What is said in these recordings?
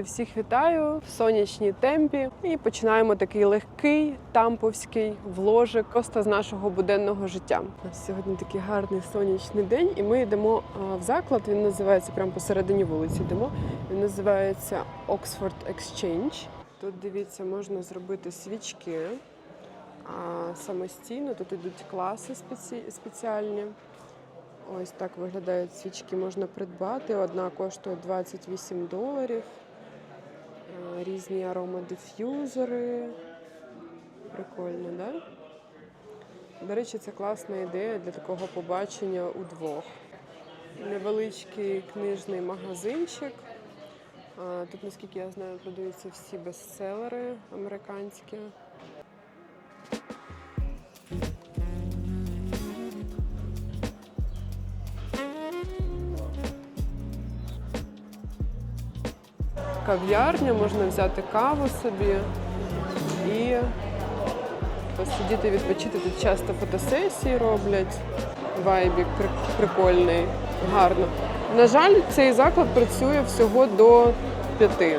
Друзі, всіх вітаю в сонячній темпі і починаємо такий легкий тамповський вложик просто з нашого буденного життя. У нас сьогодні такий гарний сонячний день, і ми йдемо в заклад. Він називається прямо посередині вулиці. Йдемо. Він називається Oxford Exchange. Тут дивіться, можна зробити свічки а, самостійно. Тут йдуть класи спеці- спеціальні. Ось так виглядають свічки, можна придбати. Одна коштує 28 доларів. Різні аромадиф'юзери. Прикольно, да? До речі, це класна ідея для такого побачення удвох. Невеличкий книжний магазинчик. Тут, наскільки я знаю, продаються всі бестселери американські. Кав'ярня, можна взяти каву собі і посидіти, відпочити. Тут часто фотосесії роблять. Вайбік прикольний, гарно. На жаль, цей заклад працює всього до п'яти.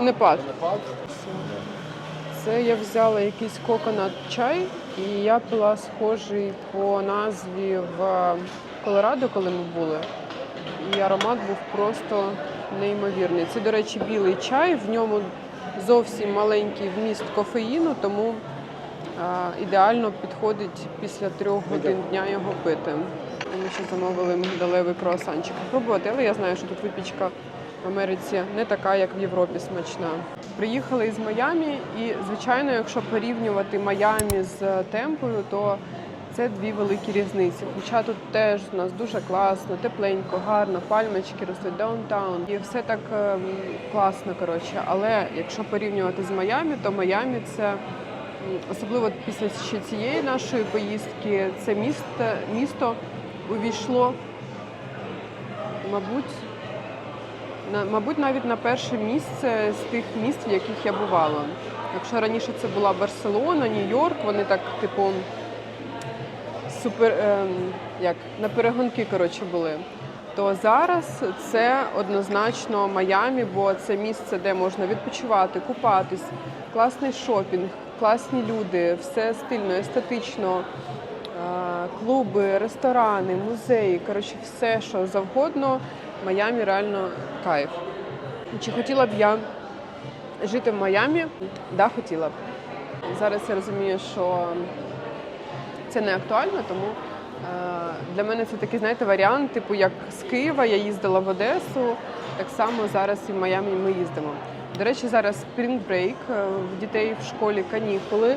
Не пад. Це я взяла якийсь коконат чай, і я пила схожий по назві в Колорадо, коли ми були. І аромат був просто неймовірний. Це, до речі, білий чай, в ньому зовсім маленький вміст кофеїну, тому а, ідеально підходить після трьох годин дня його пити. Ми ще замовили мигдалевий круасанчик пробувати, але я знаю, що тут випічка в Америці не така, як в Європі смачна. Приїхали із Майамі, і звичайно, якщо порівнювати Майамі з темпою, то це дві великі різниці. Хоча тут теж у нас дуже класно, тепленько, гарно, пальмочки ростуть даунтаун. І все так ем, класно. Коротше. Але якщо порівнювати з Майамі, то Майамі це особливо після ще цієї нашої поїздки, це місто, місто увійшло, мабуть, мабуть, навіть на перше місце з тих міст, в яких я бувала. Якщо раніше це була Барселона, Нью-Йорк, вони так, типу, супер, ем, як на перегонки коротше, були. То зараз це однозначно Майамі, бо це місце, де можна відпочивати, купатись, класний шопінг, класні люди, все стильно, естетично, е, клуби, ресторани, музеї. Коротше, все, що завгодно. Майамі реально кайф. Чи хотіла б я жити в Майамі? Да, хотіла б. Зараз я розумію, що це не актуально, тому е, для мене це такий, знаєте, варіант, типу як з Києва я їздила в Одесу, так само зараз і в Майамі ми їздимо. До речі, зараз е, в дітей в школі канікули. Е,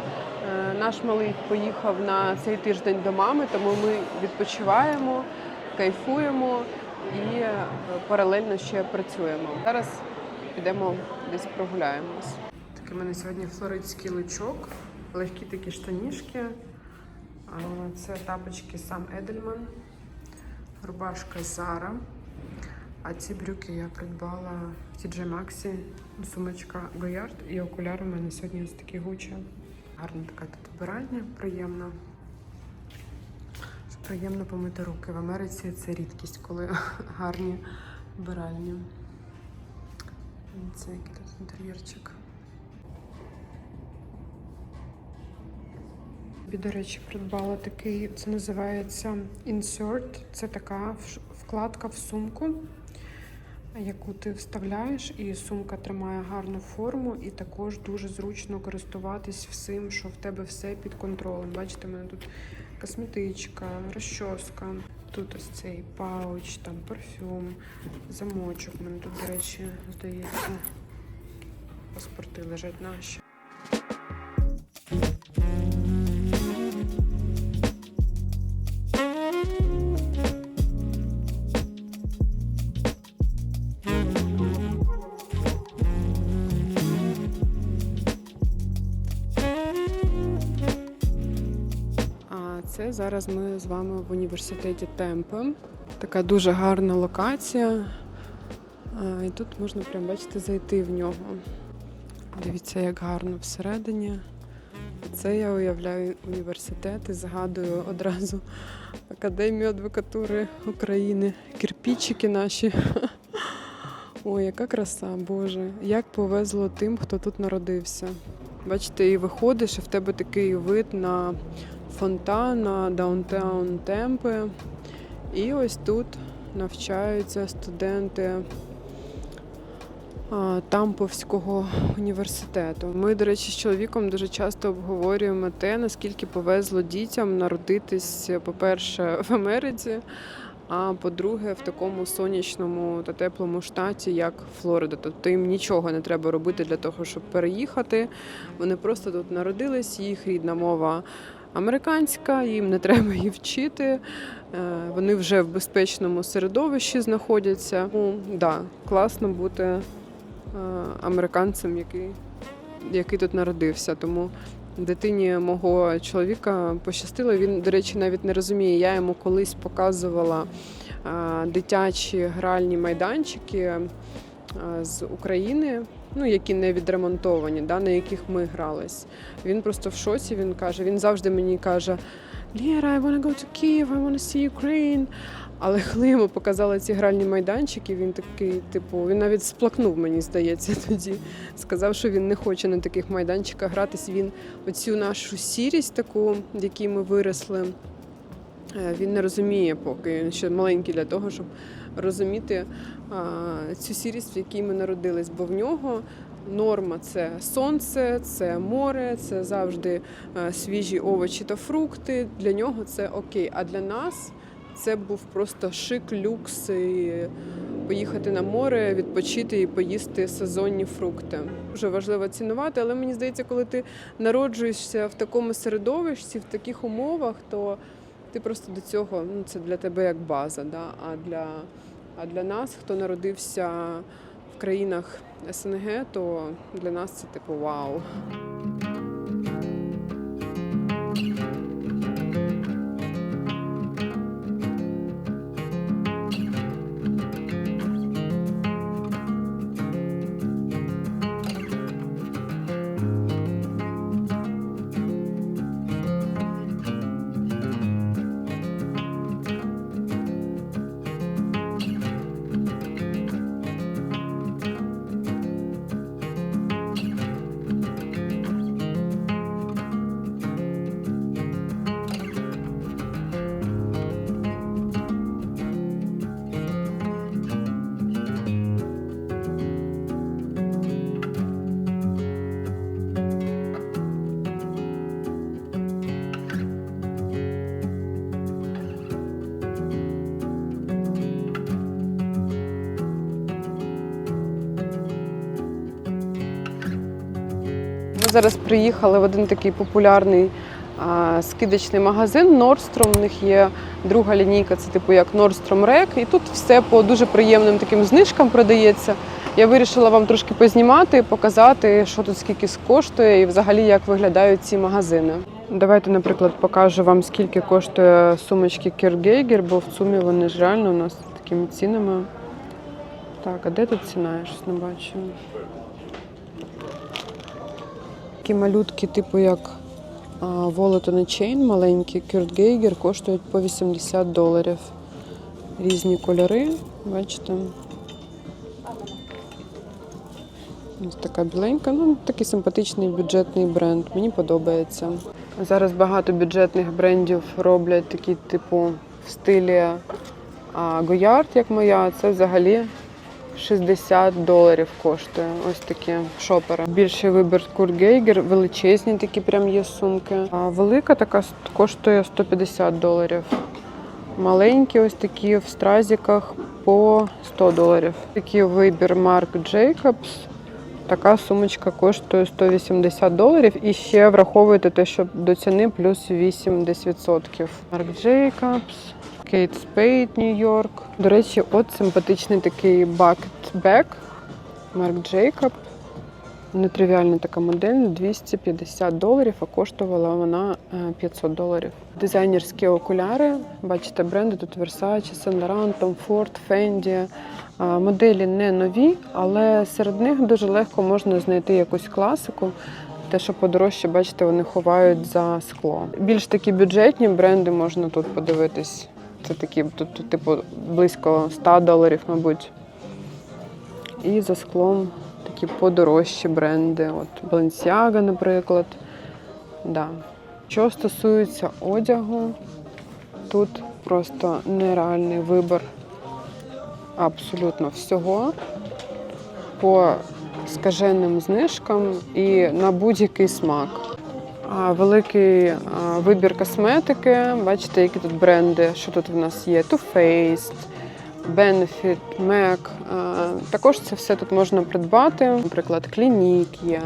Наш малий поїхав на цей тиждень до мами, тому ми відпочиваємо, кайфуємо і е, паралельно ще працюємо. Зараз підемо десь прогуляємось. Такий у мене сьогодні флоридський лучок, легкі такі штанішки. Це тапочки сам Едельман, рубашка Zara. А ці брюки я придбала в TJ Maxx, сумочка Goyard і окуляри у мене сьогодні ось такі гучі. Гарна така тут вбиральня, приємна. Приємно помити руки. В Америці це рідкість, коли гарні вбиральні. Це який тут інтер'єрчик. До речі, придбала такий, це називається Insert. Це така вкладка в сумку, яку ти вставляєш, і сумка тримає гарну форму, і також дуже зручно користуватись всім, що в тебе все під контролем. Бачите, в мене тут косметичка, розчоска. Тут ось цей пауч, там парфюм, замочок. У мене тут, до речі, здається, паспорти лежать наші. Це зараз ми з вами в університеті Темпе. Така дуже гарна локація. І тут можна прям бачите зайти в нього. Дивіться, як гарно всередині. Це я уявляю університет і згадую одразу Академію адвокатури України. Кирпічики наші. Ой, яка краса, Боже. Як повезло тим, хто тут народився. Бачите, і виходиш, і в тебе такий вид на фонтан, на даунтаун Темпи. І ось тут навчаються студенти Тамповського університету. Ми, до речі, з чоловіком дуже часто обговорюємо те, наскільки повезло дітям народитись, по-перше, в Америці, а по-друге, в такому сонячному та теплому штаті, як Флорида. Тобто їм нічого не треба робити для того, щоб переїхати. Вони просто тут народились, їх рідна мова. Американська, їм не треба її вчити. Е, Вони вже в безпечному середовищі знаходяться. Ну, да, класно бути е, американцем, який, який тут народився. Тому дитині мого чоловіка пощастило. Він, до речі, навіть не розуміє. Я йому колись показувала е, дитячі гральні майданчики з України. Ну, які не відремонтовані, да, на яких ми грались. Він просто в шоці. Він каже, він завжди мені каже: Лєра, I wanna go to Kyiv, I wanna see Ukraine. Але коли йому показали ці гральні майданчики, він такий, типу, він навіть сплакнув, мені здається, тоді. Сказав, що він не хоче на таких майданчиках гратись. Він оцю нашу сірість, таку, в якій ми виросли, е, він не розуміє, поки він ще маленький для того, щоб розуміти цю сірість, в якій ми народились. Бо в нього норма це сонце, це море, це завжди свіжі овочі та фрукти. Для нього це окей. А для нас це був просто шик, люкс. І Поїхати на море, відпочити і поїсти сезонні фрукти. Дуже важливо цінувати, але мені здається, коли ти народжуєшся в такому середовищі, в таких умовах, то ти просто до цього ну це для тебе як база. Да? А для а для нас, хто народився в країнах СНГ, то для нас це типу вау. Зараз приїхали в один такий популярний скидочний магазин Nordstrom. У них є друга лінійка, це типу як Nordstrom Rack. І тут все по дуже приємним таким знижкам продається. Я вирішила вам трошки познімати, показати, що тут скільки коштує і взагалі як виглядають ці магазини. Давайте, наприклад, покажу вам, скільки коштує сумочки Кіргейгер, бо в сумі вони ж реально у нас такими цінами. Так, а де тут ціна? Я щось не бачу. Такі малютки, типу як a Chain, маленькі Geiger, коштують по 80 доларів. Різні кольори, бачите. Ось така біленька, ну такий симпатичний бюджетний бренд. Мені подобається. Зараз багато бюджетних брендів роблять такі, типу, в стилі а, Гоярд, як моя. Це взагалі 60 доларів коштує. Ось такі шопери. Більший вибір Курт Гейгер, величезні такі прям є сумки. А велика така коштує 150 доларів. Маленькі ось такі в стразіках по 100 доларів. Такий вибір Марк Джейкобс. Така сумочка коштує 180 доларів. І ще враховуйте те, що до ціни плюс 8 десь відсотків. Марк Джейкобс, Кейт Спейд, Нью-Йорк. До речі, от симпатичний такий бакет-бек. Марк Джейкоб. Нетривіальна така модель 250 доларів, а коштувала вона е, 500 доларів. Дизайнерські окуляри. Бачите, бренди тут Versace, Saint Laurent, Tom Ford, Fendi. Моделі не нові, але серед них дуже легко можна знайти якусь класику. Те, що подорожче, бачите, вони ховають за скло. Більш такі бюджетні бренди можна тут подивитись. Це такі, тут, типу, близько 100 доларів, мабуть. І за склом такі подорожчі бренди. От Balenciaga, наприклад. Да. Що стосується одягу, тут просто нереальний вибір абсолютно всього по скаженим знижкам і на будь-який смак. Великий вибір косметики. Бачите, які тут бренди, що тут в нас є: Too Faced, Benefit, MAC. Також це все тут можна придбати. Наприклад, Clinique є,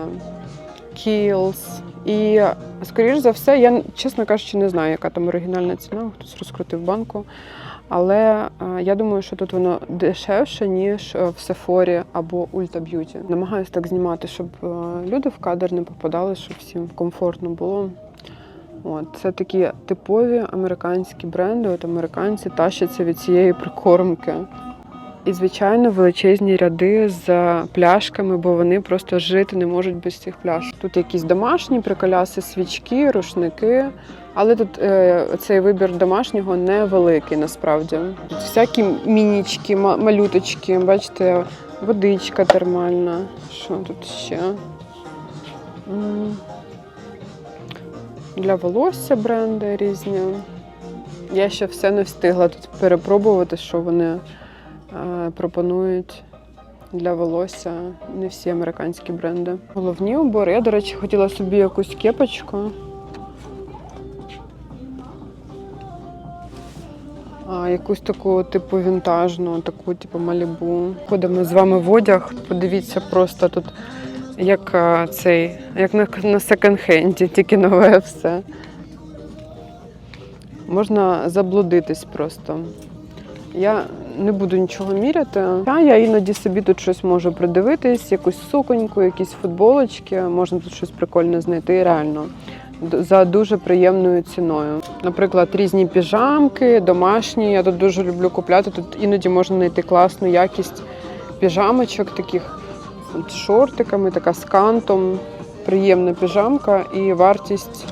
Kiehl's. І, скоріш за все, я, чесно кажучи, не знаю, яка там оригінальна ціна, хтось розкрутив банку. Але е, я думаю, що тут воно дешевше, ніж е, в Сефорі або Ульта Б'юті. Намагаюся так знімати, щоб е, люди в кадр не попадали, щоб всім комфортно було. От, це такі типові американські бренди. От американці тащаться від цієї прикормки. І, звичайно, величезні ряди з пляшками, бо вони просто жити не можуть без цих пляшок. Тут якісь домашні приколяси, свічки, рушники. Але тут е, цей вибір домашнього невеликий насправді. Тут всякі мінічки, малюточки, бачите, водичка термальна. Що тут ще? Для волосся бренди різні. Я ще все не встигла тут перепробувати, що вони пропонують для волосся. Не всі американські бренди. Головні убори. Я, до речі, хотіла собі якусь кепочку. А, якусь таку, типу, вінтажну, таку, типу, малібу. Ходимо з вами в одяг. Подивіться просто тут, як а, цей, як на, на секонд-хенді, тільки нове все. Можна заблудитись просто. Я не буду нічого міряти. А я іноді собі тут щось можу придивитись, якусь суконьку, якісь футболочки. Можна тут щось прикольне знайти реально за дуже приємною ціною. Наприклад, різні піжамки, домашні. Я тут дуже люблю купляти. Тут іноді можна знайти класну якість піжамочок, таких з шортиками, така з кантом. Приємна піжамка і вартість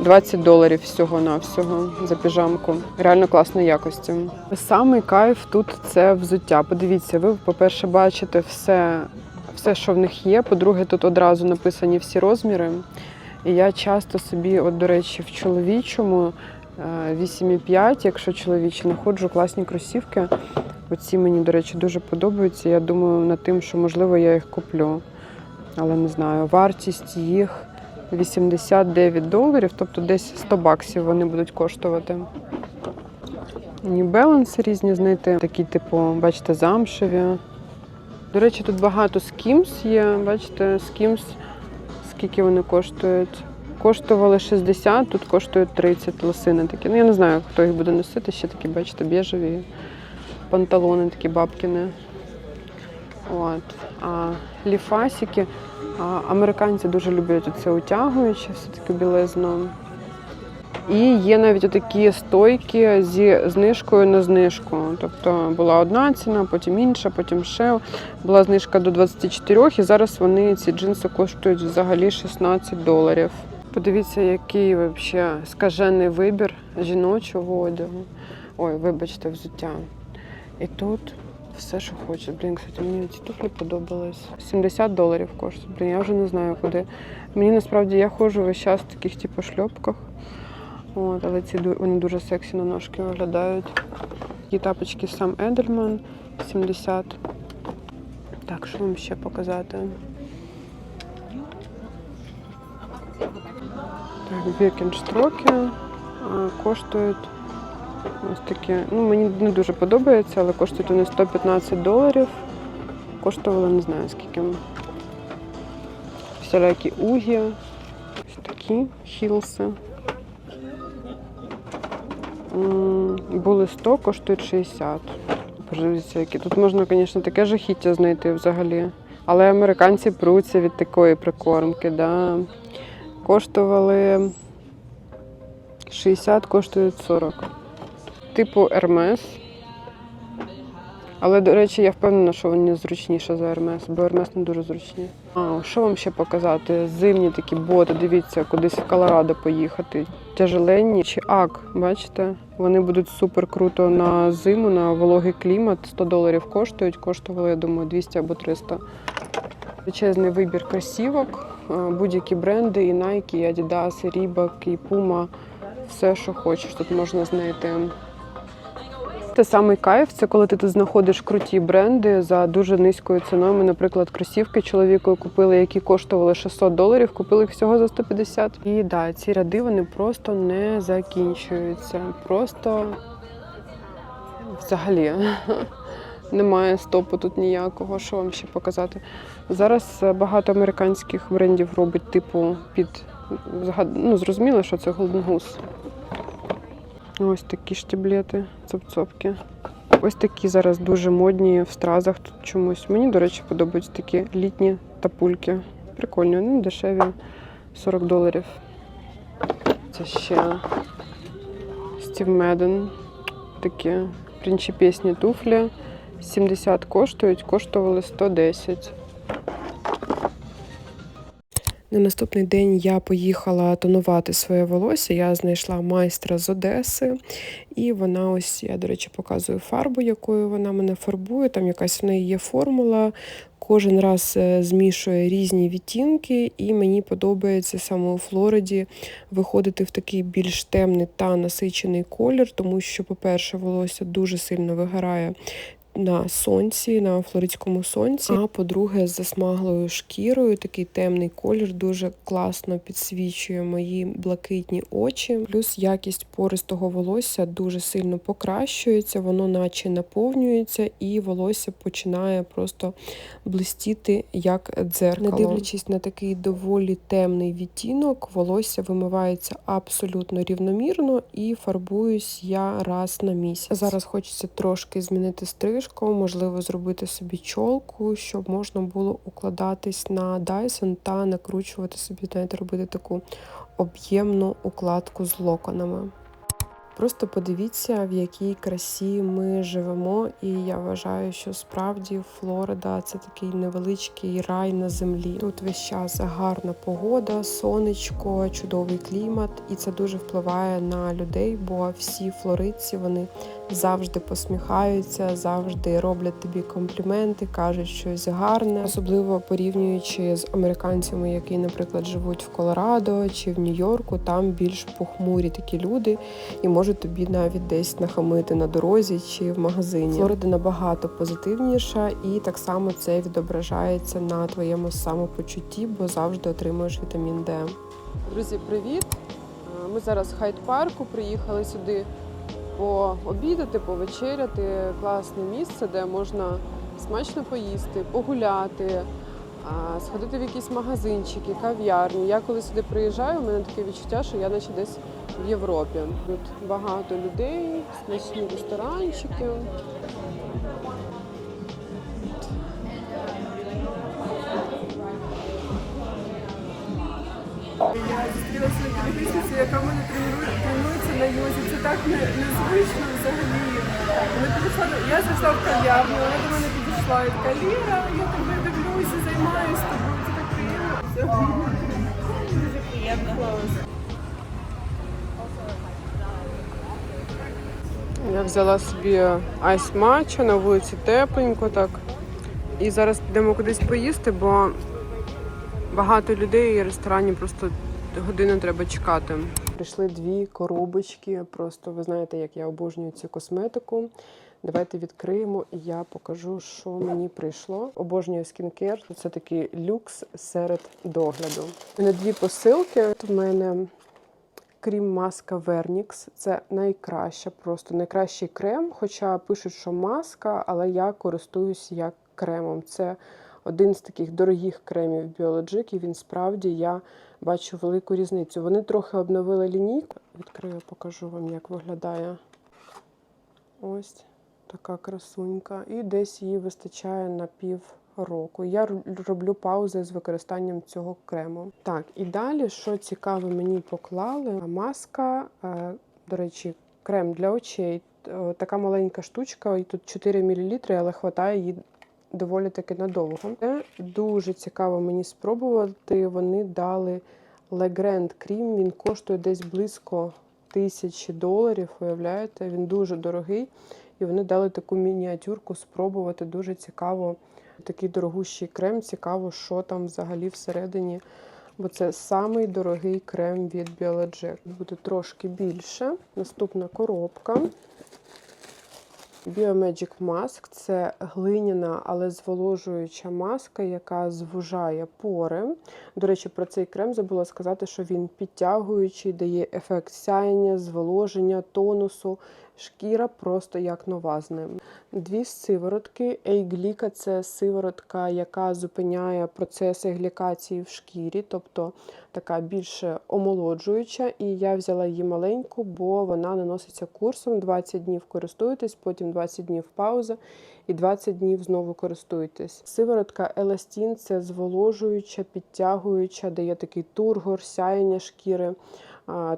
20 доларів всього на всього за піжамку. Реально класної якості. Самий кайф тут це взуття. Подивіться, ви, по-перше, бачите все, все, що в них є. По-друге, тут одразу написані всі розміри. І я часто собі, от, до речі, в чоловічому е, 8,5, якщо чоловічі, знаходжу класні кросівки. Оці мені, до речі, дуже подобаються. Я думаю над тим, що можливо я їх куплю. Але не знаю, вартість їх 89 доларів, тобто десь 100 баксів вони будуть коштувати. New Balance різні знайти, такі, типу, бачите, замшеві. До речі, тут багато Skims є. Бачите, Skims, скільки вони коштують. Коштували 60, тут коштують 30 лосини такі. Ну, я не знаю, хто їх буде носити. Ще такі, бачите, біжеві панталони, такі бабкіни. От. А ліфасики. Американці дуже люблять це утягуюче, все-таки білизну. І є навіть такі стойки зі знижкою на знижку. Тобто була одна ціна, потім інша, потім ще була знижка до 24, і зараз вони ці джинси коштують взагалі 16 доларів. Подивіться, який взагалі скажений вибір жіночого одягу. Ой, вибачте, взуття. І тут все, що хоче. Блін, кстати, мені ці туфлі подобались. 70 доларів коштують. Блін, я вже не знаю куди. Мені насправді я ходжу весь час в таких типу шльопках. От, але ці вони дуже сексі на ножки виглядають. Такі тапочки сам Едельман 70. Так, що вам ще показати? Так, Біркенштроки а, коштують ось такі. Ну, мені не дуже подобається, але коштують вони 115 доларів. Коштували не знаю скільки. Всілякі угі. Ось такі хілси. Були 100, коштують 60. Подивіться, які. Тут можна, звісно, таке жахіття знайти взагалі. Але американці пруться від такої прикормки. Да. Коштували 60, коштують 40. Типу Ермес. Але, до речі, я впевнена, що вони зручніше за Ермес, бо Ермес не дуже зручні. А, що вам ще показати? Зимні такі боти, дивіться, кудись в Колорадо поїхати. Тяжеленні чи ак, бачите? Вони будуть супер круто на зиму, на вологий клімат. 100 доларів коштують. Коштували, я думаю, 200 або 300. Величезний вибір кросівок, е, будь-які бренди, і Nike, і Adidas, і Reebok, і Puma. Все, що хочеш, тут можна знайти. Те самий кайф, це коли ти тут знаходиш круті бренди за дуже низькою ціною. Ми, наприклад, кросівки чоловіку купили, які коштували 600 доларів, купили їх всього за 150. І да, ці ряди вони просто не закінчуються. Просто взагалі немає стопу тут ніякого. Що вам ще показати? Зараз багато американських брендів робить типу під ну, зрозуміло, що це Golden Goose. Ось такі штіблети, цопцопки. Ось такі зараз дуже модні в стразах тут чомусь. Мені, до речі, подобаються такі літні тапульки. Прикольні, ну дешеві 40 доларів. Це ще Стів Меден. Такі принчіпесні туфлі. 70 коштують, коштували 110. На наступний день я поїхала тонувати своє волосся. Я знайшла майстра з Одеси, і вона ось, я, до речі, показую фарбу, якою вона мене фарбує. Там якась в неї є формула. Кожен раз е, змішує різні відтінки, і мені подобається саме у Флориді виходити в такий більш темний та насичений колір, тому що, по-перше, волосся дуже сильно вигорає на сонці, на флоридському сонці. А по-друге, з засмаглою шкірою такий темний колір дуже класно підсвічує мої блакитні очі. Плюс якість пористого волосся дуже сильно покращується, воно наче наповнюється, і волосся починає просто блистіти як дзеркало. Не дивлячись на такий доволі темний відтінок, волосся вимивається абсолютно рівномірно і фарбуюсь я раз на місяць. Зараз хочеться трошки змінити стрижку, можливо, зробити собі чолку, щоб можна було укладатись на Dyson та накручувати собі, знаєте, робити таку об'ємну укладку з локонами. Просто подивіться, в якій красі ми живемо, і я вважаю, що справді Флорида це такий невеличкий рай на землі. Тут весь час гарна погода, сонечко, чудовий клімат, і це дуже впливає на людей, бо всі флоридці вони завжди посміхаються, завжди роблять тобі компліменти, кажуть щось гарне, особливо порівнюючи з американцями, які, наприклад, живуть в Колорадо чи в Нью-Йорку, там більш похмурі такі люди і можуть тобі навіть десь нахамити на дорозі чи в магазині. Флорида набагато позитивніша, і так само це відображається на твоєму самопочутті, бо завжди отримуєш вітамін Д. Друзі, привіт! Ми зараз в Хайд-парку приїхали сюди пообідати, повечеряти. Класне місце, де можна смачно поїсти, погуляти, сходити в якісь магазинчики, кав'ярні. Я коли сюди приїжджаю, у мене таке відчуття, що я наче десь в Європі. Тут багато людей, смачні ресторанчики. Я зустрілася на телевізорі, яка в мене тренує- тренується на йозі. Це так не- незвично взагалі. Вона підійшла я зайшла в кав'ярню, вона до мене підійшла і така Ліра, я тебе дивлюся, займаюся тобою. Це так приємно. Дуже приємно. Я взяла собі айс матча на вулиці тепленько так. І зараз підемо кудись поїсти, бо багато людей і ресторані просто годину треба чекати. Прийшли дві коробочки. Просто ви знаєте, як я обожнюю цю косметику. Давайте відкриємо і я покажу, що мені прийшло. Обожнюю скінкер. Це такий люкс серед догляду. Мене дві посилки. Тут в мене крім маска Vernix. Це найкраща, просто найкращий крем. Хоча пишуть, що маска, але я користуюсь як кремом. Це один з таких дорогих кремів Biologic, і він справді я бачу велику різницю. Вони трохи обновили лінійку. Відкрию, покажу вам, як виглядає. Ось така красунька. І десь її вистачає на пів року. Я роблю паузи з використанням цього крему. Так, і далі, що цікаве, мені поклали маска, до речі, крем для очей. Така маленька штучка, і тут 4 мл, але хватає її доволі таки надовго. Це дуже цікаво мені спробувати. Вони дали Legrand крім. Він коштує десь близько тисячі доларів. Уявляєте, він дуже дорогий. І вони дали таку мініатюрку спробувати. Дуже цікаво. Такий дорогущий крем. Цікаво, що там взагалі всередині. Бо це самий дорогий крем від Biologic. Буде трошки більше. Наступна коробка. Biomagic Mask це глиняна, але зволожуюча маска, яка звужає пори. До речі, про цей крем забула сказати, що він підтягуючий, дає ефект сяєння, зволоження, тонусу. Шкіра просто як нова з ним. Дві сиворотки. Ейгліка це сиворотка, яка зупиняє процеси глікації в шкірі, тобто така більше омолоджуюча. І я взяла її маленьку, бо вона наноситься курсом. 20 днів користуєтесь, потім 20 днів пауза і 20 днів знову користуєтесь. Сиворотка Еластін це зволожуюча, підтягуюча, дає такий тургор, сяєння шкіри.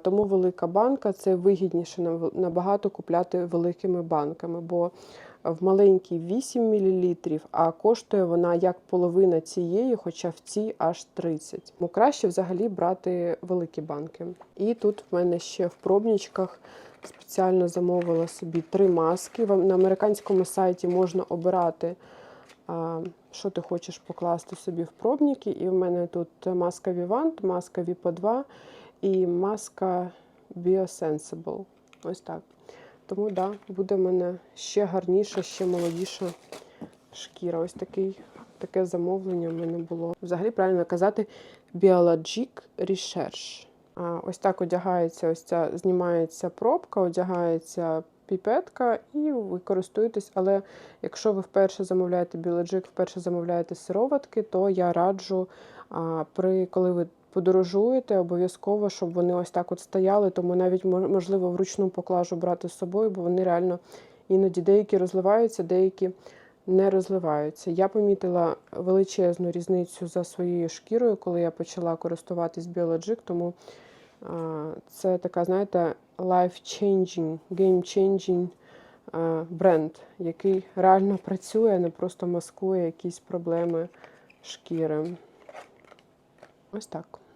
Тому велика банка це вигідніше набагато купляти великими банками, бо в маленькій 8 мл, а коштує вона як половина цієї, хоча в цій аж 30. Тому краще взагалі брати великі банки. І тут в мене ще в пробничках спеціально замовила собі три маски. На американському сайті можна обирати. Що ти хочеш покласти собі в пробники? І в мене тут маска Vivant, маска Vipo 2 і маска Biosensible. Ось так. Тому да, буде в мене ще гарніша, ще молодіша шкіра. Ось такий, таке замовлення в мене було. Взагалі правильно казати Biologic Research. Ось так одягається, ось ця знімається пробка, одягається піпетка, і ви користуєтесь. Але якщо ви вперше замовляєте Biologic, вперше замовляєте сироватки, то я раджу, при коли ви подорожуєте, обов'язково, щоб вони ось так от стояли, тому навіть можливо вручну поклажу брати з собою, бо вони реально іноді деякі розливаються, деякі не розливаються. Я помітила величезну різницю за своєю шкірою, коли я почала користуватись Biologic, тому це така, знаєте, life-changing, game-changing бренд, який реально працює, не просто маскує якісь проблеми шкіри. Ось так.